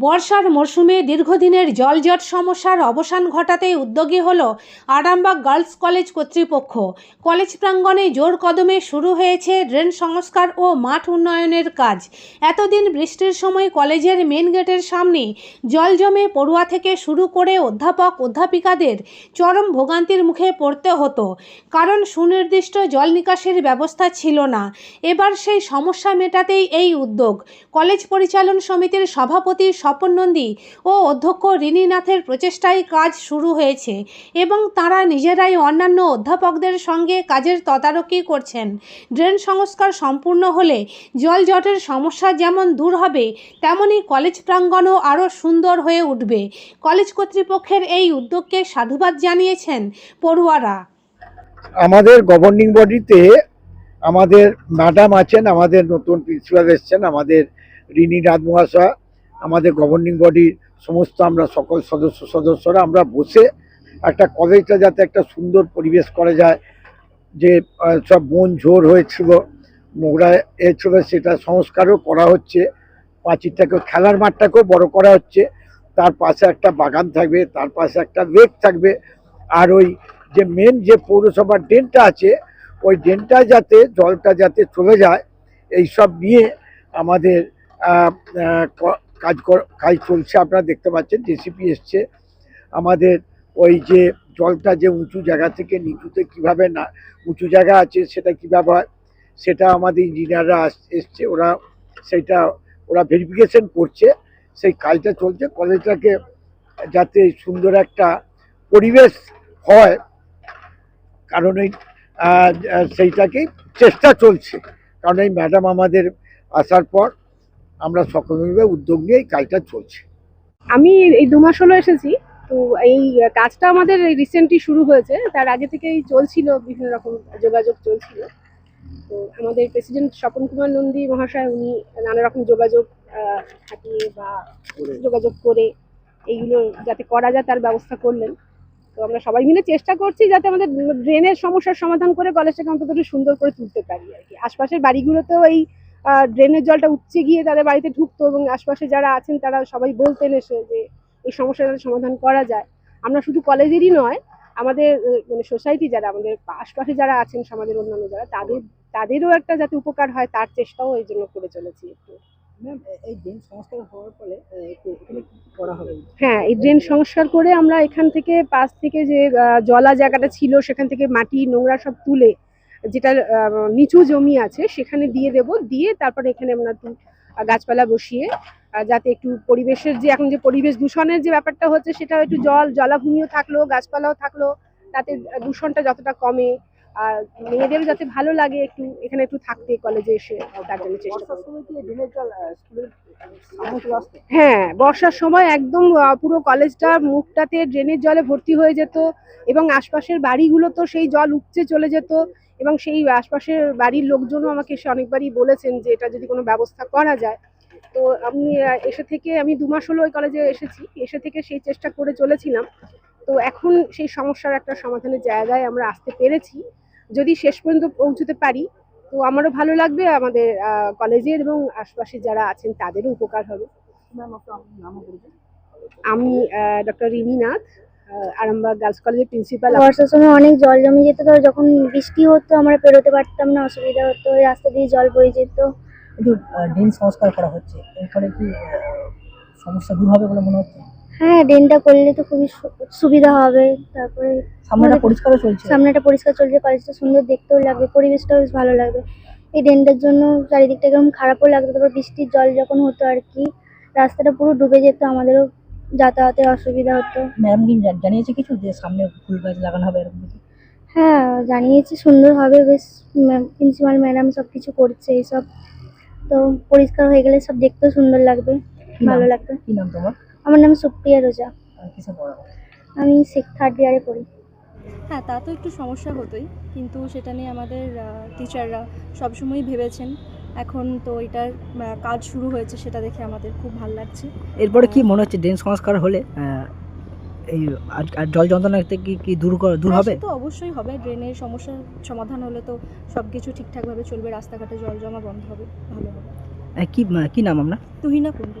বর্ষার মরশুমে দীর্ঘদিনের জলজট সমস্যার অবসান ঘটাতে উদ্যোগী হল আরামবাগ গার্লস কলেজ কর্তৃপক্ষ। কলেজ প্রাঙ্গণে জোর কদমে শুরু হয়েছে ড্রেন সংস্কার ও মাঠ উন্নয়নের কাজ। এতদিন বৃষ্টির সময় কলেজের মেন গেটের সামনে জল জমে পড়ুয়া থেকে শুরু করে অধ্যাপক, অধ্যাপিকাদের চরম ভোগান্তির মুখে পড়তে হতো। কারণ সুনির্দিষ্ট জল নিকাশের ব্যবস্থা ছিল না। এবার সেই সমস্যা মেটাতেই এই উদ্যোগ। কলেজ পরিচালন সমিতির সভাপতি স্বপন নন্দী ও অধ্যক্ষ রিনীনাথের প্রচেষ্টায় কাজ শুরু হয়েছে এবং তারা নিজেরাই অন্যান্য অধ্যাপকদের সঙ্গে কাজের তদারকি করছেন। ড্রেন সংস্কার সম্পূর্ণ হলে জল জটের সমস্যা যেমন দূর হবে, তেমনি কলেজ প্রাঙ্গণও আরও সুন্দর হয়ে উঠবে। কলেজ কর্তৃপক্ষের এই উদ্যোগকে সাধুবাদ জানিয়েছেন পড়ুয়ারা। আমাদের গভর্নিং বডিতে আমাদের ম্যাডাম আছেন, আমাদের নতুন প্রিন্সিপাল এসছেন, আমাদের রিনি নাথ মহাশয়। আমাদের গভর্নিং বডির সমস্ত আমরা সকল সদস্য, সদস্যরা আমরা বসে একটা কলেজটা যাতে একটা সুন্দর পরিবেশ করা যায়। যে সব বন ঝোর হয়েছিল, নোংরা ছিল সেটা সংস্কারও করা হচ্ছে। পাঁচিরটাকে খেলার মাঠটাকেও বড় করা হচ্ছে। তার পাশে একটা বাগান থাকবে, তার পাশে একটা লেক থাকবে। আর ওই যে মেন যে পৌরসভার ড্রেনটা আছে, ওই ড্রেনটা যাতে, জলটা যাতে চলে যায় এই সব নিয়ে আমাদের কাজ কাজ চলছে আপনারা দেখতে পাচ্ছেন জেসিপি এসছে। আমাদের ওই যে জলটা যে উঁচু জায়গা থেকে নিচুতে কীভাবে না উঁচু জায়গা আছে সেটা কীভাবে হয় সেটা আমাদের ইঞ্জিনিয়াররা এসছে ওরা সেটা ওরা ভেরিফিকেশন করছে সেই কাজটা চলছে। কলেজটাকে যাতে সুন্দর একটা পরিবেশ হয় কারণ আহ, সেইটাকেই চেষ্টা চলছে। কারণ এই ম্যাডাম আমাদের আসার পর আমরা সকল মিলে উদ্যোগ নিয়ে এই কাজটা চলছে। আমি এই দু মাস হলো এসেছি তো এই কাজটা আমাদের রিসেন্টলি শুরু হয়েছে। তার আগে থেকেই চলছিল বিভিন্ন রকম যোগাযোগ চলছিল। তো আমাদের প্রেসিডেন্ট স্বপন কুমার নন্দী মহাশয় উনি নানা রকম যোগাযোগ থাকিয়ে বা যোগাযোগ করে এইগুলো যাতে করা যায় তার ব্যবস্থা করলেন। তো আমরা সবাই মিলে চেষ্টা করছি যাতে আমাদের ড্রেনের সমস্যার সমাধান করে কলেজটাকে অন্তত সুন্দর করে তুলতে পারি আর কি। আশপাশের বাড়িগুলোতেও এই ড্রেনের জলটা উপচে গিয়ে তাদের বাড়িতে ঢুকতো এবং আশপাশে যারা আছেন তারা সবাই বলতেন এসে যে এই সমস্যাটার সমাধান করা যায়। আমরা শুধু কলেজেরই নয় আমাদের মানে সোসাইটি যারা আমাদের আশপাশে যারা আছেন সমাজের অন্যান্য যারা তাদের তাদেরও একটা যাতে উপকার হয় তার চেষ্টাও এই জন্য করে চলেছি একটু। এই ড্রেন সংস্কার হওয়ার ফলে করা হবে? হ্যাঁ এই ড্রেন সংস্কার করে আমরা এখান থেকে পাশ থেকে যে জলা জায়গাটা ছিল সেখান থেকে মাটি নোংরা সব তুলে যেটা নিচু জমি আছে সেখানে দিয়ে দেব। দিয়ে তারপরে এখানে আমরা একটু গাছপালা বসিয়ে যাতে একটু পরিবেশের যে এখন যে পরিবেশ দূষণের যে ব্যাপারটা হচ্ছে সেটা একটু জল জলাভূমিও থাকল গাছপালাও থাকল তাতে দূষণটা যতটা কমে আর মেয়েদেরও যাতে ভালো লাগে একটু এখানে একটু থাকতে কলেজে এসে তার জন্য চেষ্টা হ্যাঁ বর্ষার সময় একদম পুরো কলেজটা মুখটাতে ড্রেনের জলে ভর্তি হয়ে যেত এবং আশপাশের বাড়িগুলো তো সেই জল উপচে চলে যেত এবং সেই আশপাশের বাড়ির লোকজনও আমাকে এসে অনেকবারই বলেছেন যে এটা যদি কোনো ব্যবস্থা করা যায়। তো আমি এসে থেকে আমি দু মাস হলো ওই কলেজে এসেছি। এসে থেকে সেই চেষ্টা করে চলেছিলাম। তো এখন সেই সমস্যার একটা সমাধানের জায়গায় আমরা আসতে পেরেছি। যদি শেষ পর্যন্ত পৌঁছতে পারি তো আমারও ভালো লাগবে। আমাদের কলেজের এবং আশপাশে যারা আছেন তাদেরও উপকার হবে। আমি ডক্টর রিনি নাথ। আরামবাগ গার্লস কলেজের প্রিন্সিপাল বর্ষার সময় অনেক জল জমে যেত তো যখন বৃষ্টি হতো আমরা পেরোতে পারতাম না অসুবিধা হতো রাস্তা দিয়ে জল বয়ে যেত। এই ড্রেন সংস্কার করা হচ্ছে এর ফলে কি সমস্যা দূর হবে বলে মনে হচ্ছে? হ্যাঁ ড্রেনটা করলে তো খুবই সু- সুবিধা হবে তারপরে সামনেটা পরিষ্কারও চলছে। সামনেটা পরিষ্কার চলছে কলেজটা সুন্দর দেখতেও লাগবে পরিবেশটাও বেশ ভালো লাগবে। এই ড্রেনটার জন্য চারিদিকটা কেমন খারাপও লাগতো তারপর বৃষ্টির জল যখন হতো আর কি রাস্তাটা পুরো ডুবে যেত আমাদেরও যাতায়াতের অসুবিধা হতো। ম্যাম কি জানিয়েছে কিছু যে সামনে ফুল গাছ লাগানো হবে এরকম কিছু? হ্যাঁ জানিয়েছি সুন্দর হবে বেশ প্রিন্সিপাল ম্যাডাম সব কিছু করছে এইসব। তো পরিষ্কার হয়ে গেলে সব দেখতেও সুন্দর লাগবে ভালো লাগবে। কি নাম তোমার? আমার নাম সুপ্রিয়া রোজা। আমি সিক্স থার্ড ইয়ারে পড়ি। হ্যাঁ তা তো একটু সমস্যা হতোই কিন্তু সেটা নিয়ে আমাদের টিচাররা সবসময়ই ভেবেছেন এখন তো এটার কাজ শুরু হয়েছে সেটা দেখে আমাদের খুব ভালো লাগছে। এরপরে কি মনে হচ্ছে ড্রেন সংস্কার হলে এই জল যন্ত্রণা থেকে কি দূর দূর হবে? তো অবশ্যই হবে ড্রেনের সমস্যার সমাধান হলে তো সব কিছু ঠিকঠাকভাবে চলবে রাস্তাঘাটে জল জমা বন্ধ হবে ভালো হবে। কি কি নাম আপনার? Tuhina Kundu.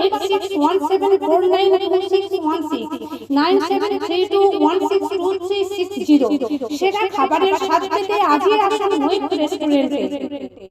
number eight six one seven four nine two six one six nine seven three two one six two three six zero সেরা খাবারের স্বাদ পেতে আজই আসুন রেস্টুরেন্টে।